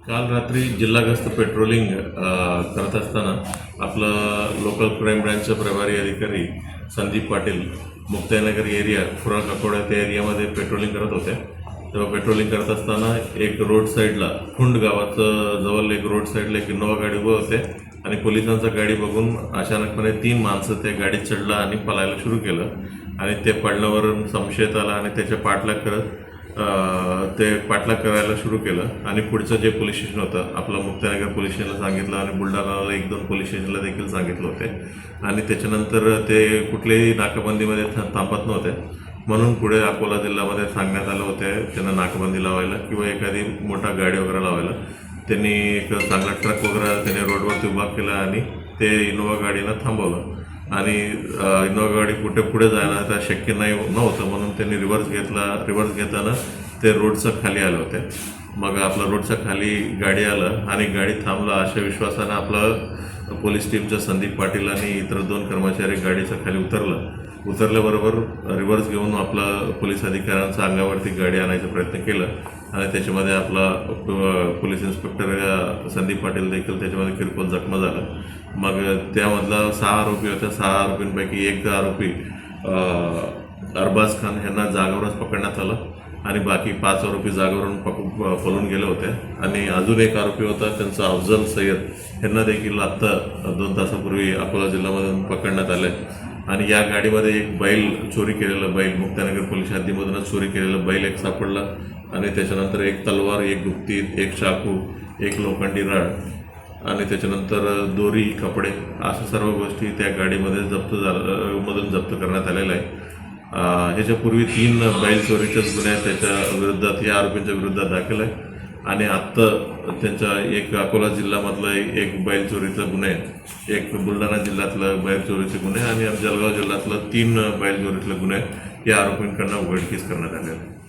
काल रात्री जिल्हाग्रस्त पेट्रोलिंग करत असताना आपलं लोकल क्राईम ब्रँचचे प्रभारी अधिकारी संदीप पाटील मुक्ताईनगर एरिया खुराक अकोडा त्या एरियामध्ये पेट्रोलिंग करत होते. तेव्हा पेट्रोलिंग करत असताना एक रोड साईडला खुंड गावाचं जवळ एक रोड साईडला एक इनोवा गाडी उभं होते आणि पोलिसांचा गाडी बघून अचानकपणे तीन माणसं त्या गाडीत चढला आणि पळायला सुरू केलं. आणि ते पडण्यावरून संशयत आला आणि त्याच्या पाठलाग करत ते पाठलाग करायला सुरू केलं. आणि पुढचं जे पोलीस स्टेशन होतं आपलं मुक्तानगर पोलीस स्टेशनला सांगितलं आणि बुलढाणाला एक दोन पोलीस स्टेशनला देखील सांगितलं होते. आणि त्याच्यानंतर ते कुठल्याही नाकाबंदीमध्ये थांबत नव्हते. म्हणून पुढे अकोला जिल्ह्यामध्ये सांगण्यात आलं होते त्यांना नाकाबंदी लावायला किंवा एखादी मोठा गाडी वगैरे लावायला. त्यांनी एक चांगला ट्रक वगैरे त्याने रोडवरती उभा केला आणि ते इनोवा गाडीनं थांबवलं. आणि इनोवा गाडी कुठे पुढे जायला त्या शक्य नाही नव्हतं. म्हणून त्यांनी रिव्हर्स घेतला रिव्हर्स घेताना ते रोडचं खाली आले होते. मग आपलं रोडच्या खाली गाडी आलं आणि गाडी थांबला अशा विश्वासानं आपलं पोलीस टीमचं संदीप पाटील आणि इतर दोन कर्मचारी गाडीच्या खाली उतरलं. उतरल्याबरोबर रिव्हर्स घेऊन आपलं पोलीस अधिकाऱ्यांचा अंगावरती गाडी आणायचा प्रयत्न केला आणि त्याच्यामध्ये आपला पोलीस इन्स्पेक्टर संदीप पाटील देखील त्याच्यामध्ये किरकोळ जखमा झाला. मग त्यामधला सहा आरोपी होत्या सहा आरोपींपैकी एक आरोपी अरबाज खान यांना जागावरच पकडण्यात आलं आणि बाकी पाच आरोपी जागेवरून पकडून पळून गेले होते. आणि अजून एक आरोपी होता त्यांचा अफजल सय्यद यांना देखील आत्ता दोन तासापूर्वी अकोला जिल्ह्यामधून पकडण्यात आले. आणि या गाडीमध्ये एक बैल चोरी केलेलं बैल मुक्तानगर पोलीस हद्दीमधूनच चोरी केलेलं बैल एक सापडला. आणि त्याच्यानंतर एक तलवार एक गुप्ती एक चाकू एक लोखंडी राड आणि त्याच्यानंतर दोरी कपडे अशा सर्व गोष्टी त्या गाडीमध्ये जप्त झालं मधून जप्त करण्यात आलेल्या आहे ह्याच्यापूर्वी तीन बैल चोरीच्या गुन्ह्या त्याच्या विरोधात या आरोपींच्या विरोधात दाखल आहे. आणि आत्ता त्यांच्या एक अकोला जिल्ह्यामधला एक बैल चोरीचा गुन्हे एक बुलढाणा जिल्ह्यातलं बैल चोरीचे गुन्हे आणि जळगाव जिल्ह्यातलं तीन बैल चोरीतले गुन्हे या आरोपींकडनं उघडकीस करण्यात आले आहेत.